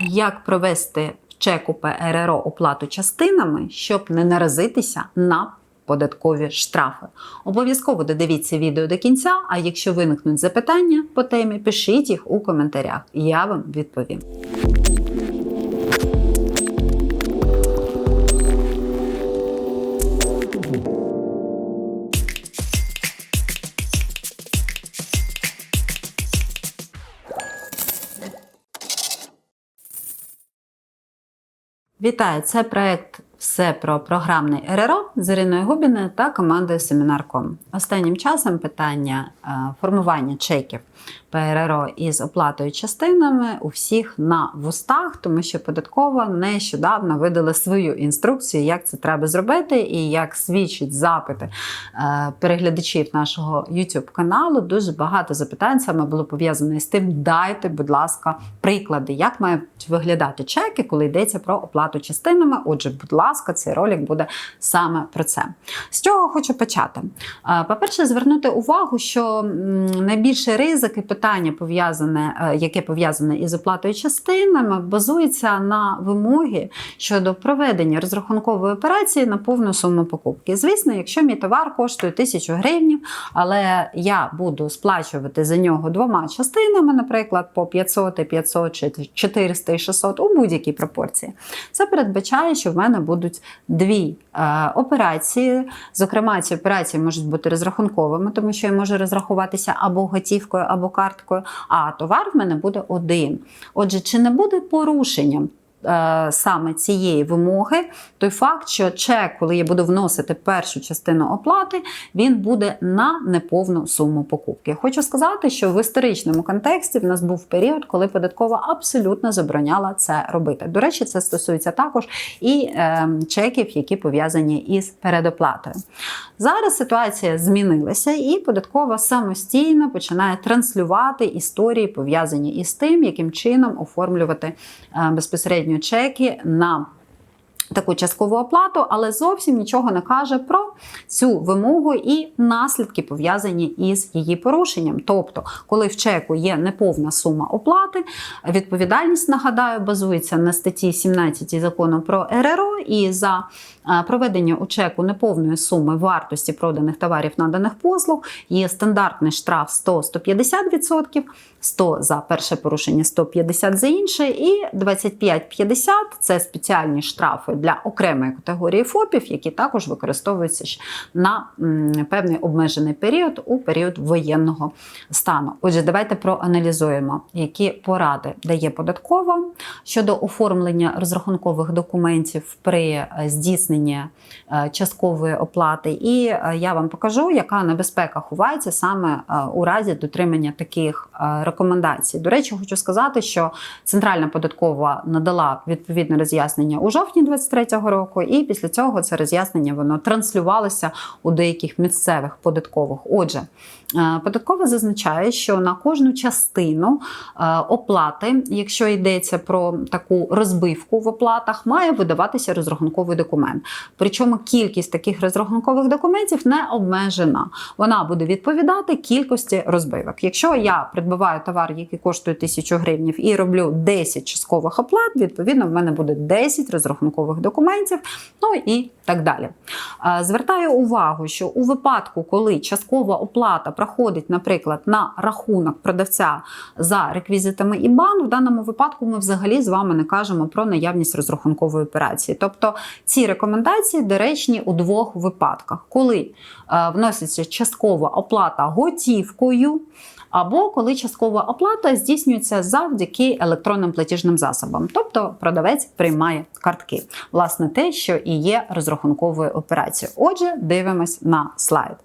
Як провести чеку ПРРО оплату частинами, щоб не наразитися на податкові штрафи. Обов'язково додивіться відео до кінця, а якщо виникнуть запитання по темі, пишіть їх у коментарях, я вам відповім. Вітаю! Це проект все про програмний РРО з Іриною Губіною та командою Семінар.ком. Останнім часом питання е, формування чеків ПРРО із оплатою частинами у всіх на вустах, тому що податкова нещодавно видала свою інструкцію, як це треба зробити, і як свідчать запити е, переглядачів нашого YouTube каналу. Дуже багато запитань саме було пов'язане з тим. Дайте, будь ласка, приклади, як мають виглядати чеки, коли йдеться про оплату частинами. Отже, будь ласка, цей ролик буде саме про це. З чого хочу почати? Е, По-перше, звернути увагу, що найбільший ризик і питання пов'язане, е, яке пов'язане із оплатою частинами, базується на вимоги щодо проведення розрахункової операції на повну суму покупки. Звісно, якщо мій товар коштує 1000 гривень, але я буду сплачувати за нього двома частинами, наприклад, по 500, і 500, чи 400 і 600 у будь-якій пропорції. Це передбачає, що в мене будуть дві е, операції. Зокрема, ці операції можуть бути розрахунковими, тому що я можу розрахуватися або готівкою, або карткою, а товар в мене буде один. Отже, чи не буде порушенням? Е, Саме цієї вимоги, той факт, що чек, коли я буду вносити першу частину оплати, він буде на неповну суму покупки. Хочу сказати, що в історичному контексті в нас був період, коли податкова абсолютно забороняла це робити. До речі, це стосується також і е, чеків, які пов'язані із передоплатою. Зараз ситуація змінилася, і податкова самостійно починає транслювати історії, пов'язані із тим, яким чином оформлювати е, безпосередньо чеки на таку часткову оплату, але зовсім нічого не каже про цю вимогу і наслідки пов'язані із її порушенням. Тобто, коли в чеку є неповна сума оплати, відповідальність нагадаю базується на статті 17 закону про РРО і за е, проведення у чеку неповної суми вартості проданих товарів наданих послуг є стандартний штраф 100-150%, 100 за перше порушення, 150 за інше, і 25-50 це спеціальні штрафи для окремої категорії ФОПів, які також використовуються на певний обмежений період у період воєнного стану. Отже, давайте проаналізуємо, які поради дає податкова щодо оформлення розрахункових документів при е, здійсненні е, часткової оплати. І е, я вам покажу, яка небезпека ховається саме у разі дотримання таких рекомендацій. До речі, хочу сказати, що Центральна податкова надала відповідне роз'яснення у жовтні 2023 року, і після цього це роз'яснення воно транслювалося у деяких місцевих податкових. Отже, е, податкова зазначає, що на кожну частину е, оплати, якщо йдеться про таку розбивку в оплатах, має видаватися розрахунковий документ. Причому кількість таких розрахункових документів не обмежена. Вона буде відповідати кількості розбивок. Якщо я придбаваю товар, який коштує 1000 гривень, і роблю 10 часткових оплат, відповідно, в мене буде 10 розрахункових документів, ну і так далі. Звертаю увагу, що у випадку, коли часткова оплата проходить, наприклад, на рахунок продавця за реквізитами IBAN, в даному випадку ми взагалі з вами не кажемо про наявність розрахункової операції. Тобто ці рекомендації доречні у двох випадках, коли вноситься часткова оплата готівкою. Або коли часткова оплата здійснюється завдяки електронним платіжним засобам, тобто продавець приймає картки. Власне, те, що і є розрахунковою операцією. Отже, дивимось на слайд.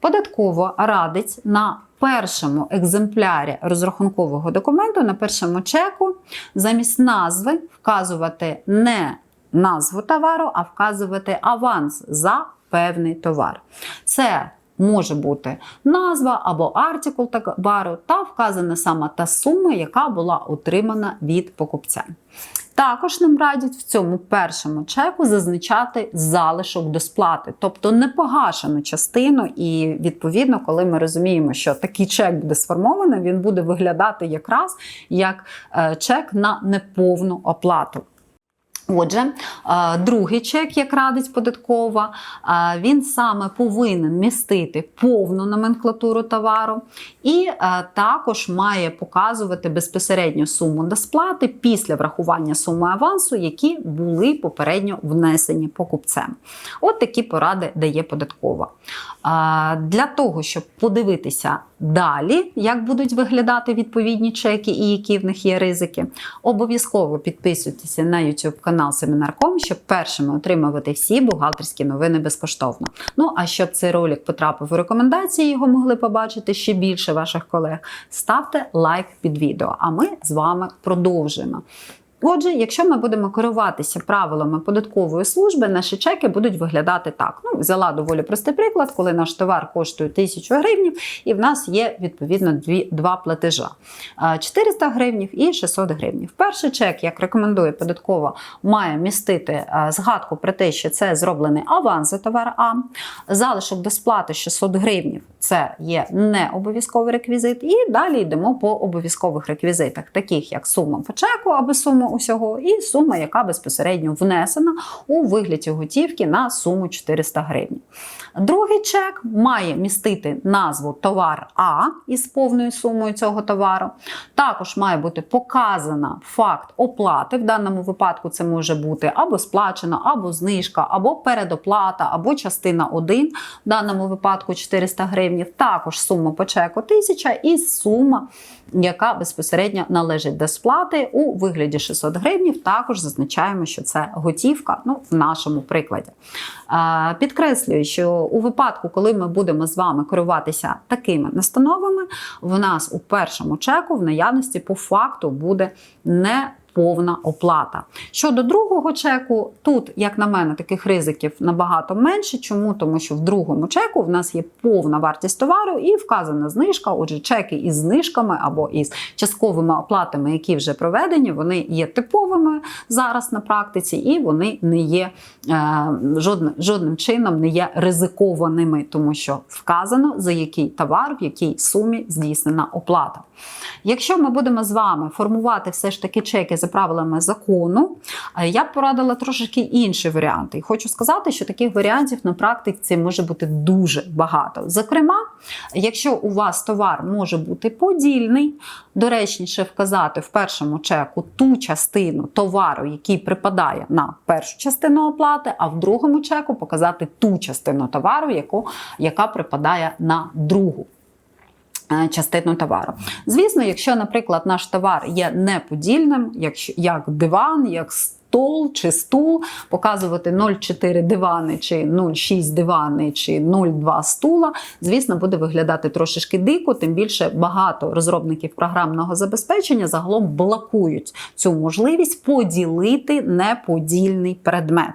Податково радить на першому екземплярі розрахункового документу, на першому чеку, замість назви вказувати не назву товару, а вказувати аванс за певний товар. Це може бути назва або артикул товару та вказана саме та сума, яка була отримана від покупця. Також нам радять в цьому першому чеку зазначати залишок до сплати, тобто непогашену частину. І відповідно, коли ми розуміємо, що такий чек буде сформований, він буде виглядати якраз як е, чек на неповну оплату. Отже, е, другий чек, як радить податкова, е, він саме повинен містити повну номенклатуру товару і е, також має показувати безпосередньо суму до після врахування суми авансу, які були попередньо внесені покупцем. От такі поради дає податкова. Для того, щоб подивитися далі, як будуть виглядати відповідні чеки і які в них є ризики, обов'язково підписуйтеся на YouTube канал Семінарком, щоб першими отримувати всі бухгалтерські новини безкоштовно. Ну а щоб цей ролик потрапив у рекомендації, його могли побачити ще більше ваших колег. Ставте лайк під відео, а ми з вами продовжуємо. Отже, якщо ми будемо керуватися правилами податкової служби, наші чеки будуть виглядати так. Ну, взяла доволі простий приклад, коли наш товар коштує 1000 гривнів, і в нас є відповідно дві, два платежа: 400 гривнів і 600 гривнів. Перший чек, як рекомендує податкова, має містити згадку про те, що це зроблений аванс за товар А. Залишок до сплати 600 гривнів це є не обов'язковий реквізит. І далі йдемо по обов'язкових реквізитах, таких як сума по чеку або сума усього, і сума, яка безпосередньо внесена у вигляді готівки на суму 400 гривень. Другий чек має містити назву товар А із повною сумою цього товару. Також має бути показана факт оплати. В даному випадку це може бути або сплачено, або знижка, або передоплата, або частина 1, в даному випадку 400 гривень. Також сума по чеку 1000 і сума, яка безпосередньо належить до сплати у вигляді 600 гривень. Також зазначаємо, що це готівка ну, в нашому прикладі. Підкреслюю, що у випадку, коли ми будемо з вами керуватися такими настановами, в нас у першому чеку в наявності по факту буде не повна оплата. Щодо другого чеку, тут, як на мене, таких ризиків набагато менше. Чому? Тому що в другому чеку в нас є повна вартість товару і вказана знижка. Отже, чеки із знижками або із частковими оплатами, які вже проведені, вони є типовими зараз на практиці, і вони не є е, жодним, жодним чином не є ризикованими, тому що вказано за який товар, в якій сумі здійснена оплата. Якщо ми будемо з вами формувати все ж таки чеки за правилами закону, е, я б порадила трошки інші варіанти. І хочу сказати, що таких варіантів на практиці може бути дуже багато. Зокрема, якщо у вас товар може бути подільний, доречніше вказати в першому чеку ту частину товару, який припадає на першу частину оплати, а в другому чеку показати ту частину товару, яку, яка припадає на другу. Е, частину товару. Звісно, якщо, наприклад, наш товар є неподільним, як, як диван, як стол чи стул, показувати 0,4 дивани, чи 0,6 дивани, чи 0,2 стула, звісно, буде виглядати трошечки дико, тим більше багато розробників програмного забезпечення загалом блокують цю можливість поділити неподільний предмет.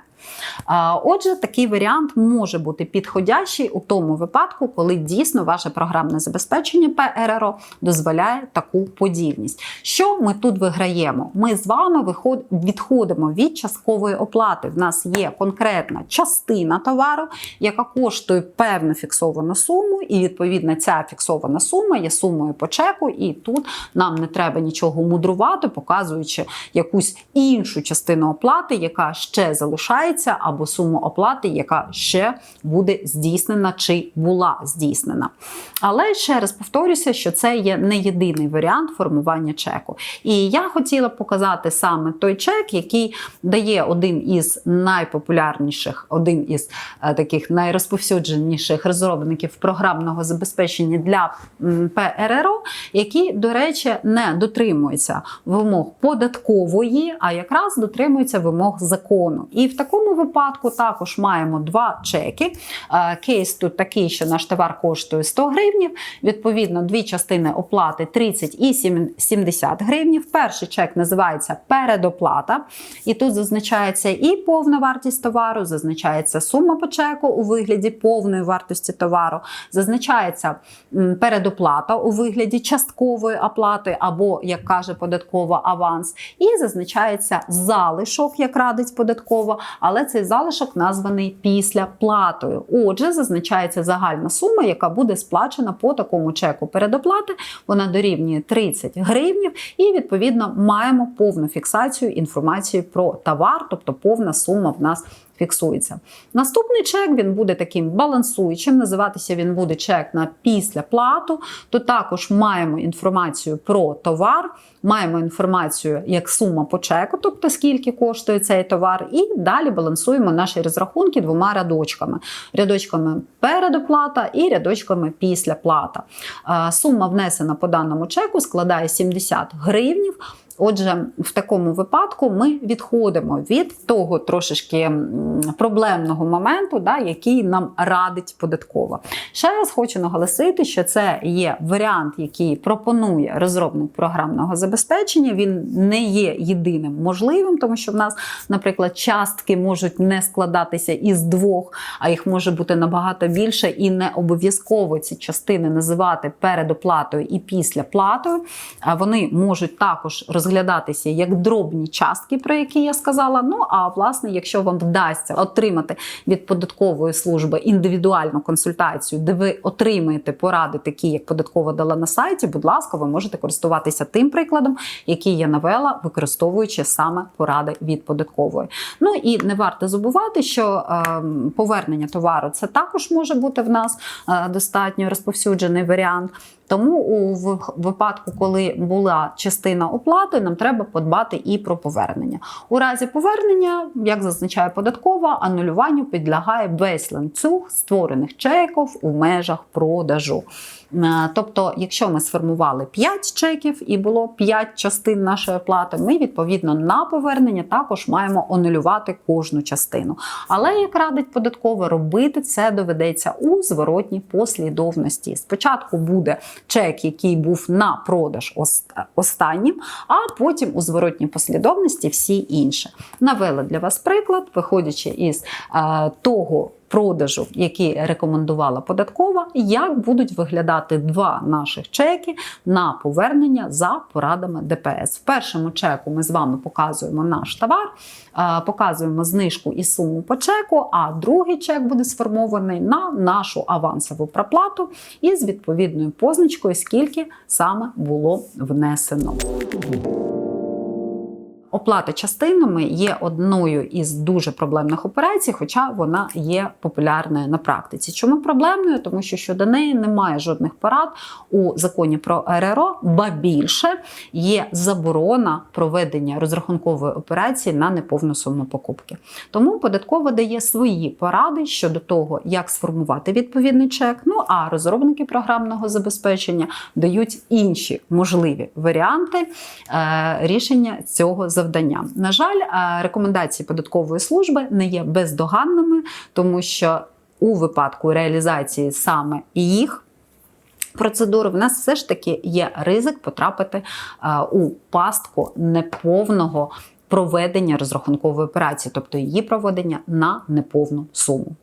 Отже, такий варіант може бути підходящий у тому випадку, коли дійсно ваше програмне забезпечення ПРРО дозволяє таку подільність. Що ми тут виграємо? Ми з вами відходимо від часткової оплати. В нас є конкретна частина товару, яка коштує певну фіксовану суму, і відповідно ця фіксована сума є сумою по чеку, і тут нам не треба нічого мудрувати, показуючи якусь іншу частину оплати, яка ще залишається залишається, або суму оплати, яка ще буде здійснена чи була здійснена. Але ще раз повторюся, що це є не єдиний варіант формування чеку. І я хотіла показати саме той чек, який дає один із найпопулярніших, один із е, таких найрозповсюдженіших розробників програмного забезпечення для ПРРО, які, до речі, не дотримуються вимог податкової, а якраз дотримуються вимог закону. І в такому такому випадку також маємо два чеки. Е, Кейс тут такий, що наш товар коштує 100 гривнів. Відповідно, дві частини оплати 30 і 70 гривнів. Перший чек називається передоплата, і тут зазначається і повна вартість товару, зазначається сума по чеку у вигляді повної вартості товару, зазначається передоплата у вигляді часткової оплати, або, як каже податкова, аванс, і зазначається залишок, як радить податкова, але цей залишок названий після платою. Отже, зазначається загальна сума, яка буде сплачена по такому чеку передоплати. Вона дорівнює 30 гривнів, і відповідно маємо повну фіксацію інформації про товар, тобто повна сума в нас. Фіксується. Наступний чек він буде таким балансуючим. Називатися він буде чек на післяплату. То також маємо інформацію про товар, маємо інформацію як сума по чеку, тобто скільки коштує цей товар, і далі балансуємо наші розрахунки двома рядочками: рядочками передоплата і рядочками післяплата. Е, Сума внесена по даному чеку складає 70 гривнів. Отже, в такому випадку ми відходимо від того трошечки проблемного моменту, да, який нам радить податкова. Ще раз хочу наголосити, що це є варіант, який пропонує розробник програмного забезпечення. Він не є єдиним можливим, тому що в нас, наприклад, частки можуть не складатися із двох, а їх може бути набагато більше, і не обов'язково ці частини називати передоплатою і післяплатою. А Вони можуть також розглядатися як дробні частки, про які я сказала. Ну а власне, якщо вам вдасться отримати від податкової служби індивідуальну консультацію, де ви отримаєте поради, такі як податкова дала на сайті, будь ласка, ви можете користуватися тим прикладом, який я навела, використовуючи саме поради від податкової. Ну і не варто забувати, що е, повернення товару це також може бути в нас е, достатньо розповсюджений варіант. Тому у випадку, коли була частина оплати, нам треба подбати і про повернення. У разі повернення, як зазначає податкова, анулюванню підлягає весь ланцюг створених чеків у межах продажу. Е, Тобто, якщо ми сформували 5 чеків і було 5 частин нашої оплати, ми відповідно на повернення також маємо анулювати кожну частину. Але як радить податково, робити це доведеться у зворотній послідовності. Спочатку буде чек, який був на продаж останнім, а потім у зворотній послідовності всі інші. Навела для вас приклад, виходячи із е, того. Продажу, який рекомендувала податкова, як будуть виглядати два наших чеки на повернення за порадами ДПС. В першому чеку ми з вами показуємо наш товар, е, показуємо знижку і суму по чеку. А другий чек буде сформований на нашу авансову проплату із відповідною позначкою, скільки саме було внесено. Оплата частинами є одною із дуже проблемних операцій, хоча вона є популярною на практиці. Чому проблемною? Тому що щодо неї немає жодних порад у законі про РРО, ба більше є заборона проведення розрахункової операції на неповну суму покупки. Тому податкова дає свої поради щодо того, як сформувати відповідний чек. Ну а розробники програмного забезпечення дають інші можливі варіанти е, рішення цього завдання. На жаль, е, рекомендації податкової служби не є бездоганними, тому що у випадку реалізації саме їх. Процедури в нас все ж таки є ризик потрапити е, у пастку неповного проведення розрахункової операції, тобто її проведення на неповну суму.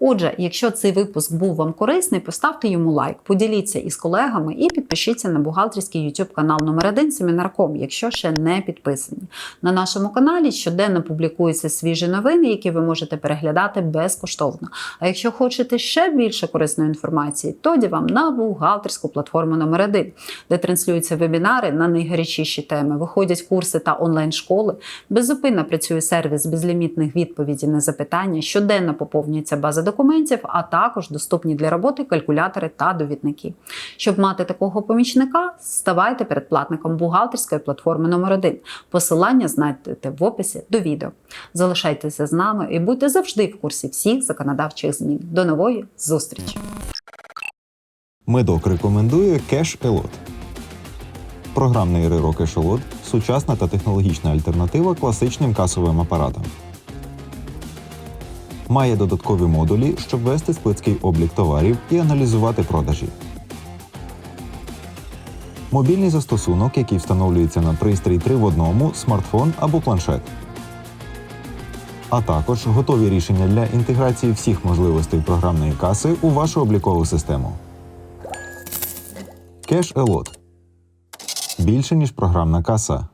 Отже, якщо цей випуск був вам корисний, поставте йому лайк, поділіться із колегами і підпишіться на бухгалтерський YouTube канал номер 1 Семінарком, якщо ще не підписані. На нашому каналі щоденно публікуються свіжі новини, які ви можете переглядати безкоштовно. А якщо хочете ще більше корисної інформації, тоді вам на бухгалтерську платформу номер 1 де транслюються вебінари на найгарячіші теми, виходять курси та онлайн-школи. Беззупинно працює сервіс безлімітних відповідей на запитання, щоденно поповнюється база документів, а також доступні для роботи калькулятори та довідники. Щоб мати такого помічника, ставайте передплатником бухгалтерської платформи номер 1 Посилання знайдете в описі до відео. Залишайтеся з нами і будьте завжди в курсі всіх законодавчих змін. До нової зустрічі! Медок рекомендує Cash Elot. Програмний РРО Cash – сучасна та технологічна альтернатива класичним касовим апаратам. Має додаткові модулі, щоб вести сплитський облік товарів і аналізувати продажі. Мобільний застосунок, який встановлюється на пристрій 3 в одному, смартфон або планшет. А також готові рішення для інтеграції всіх можливостей програмної каси у вашу облікову систему. Кеш Елот більше ніж програмна каса.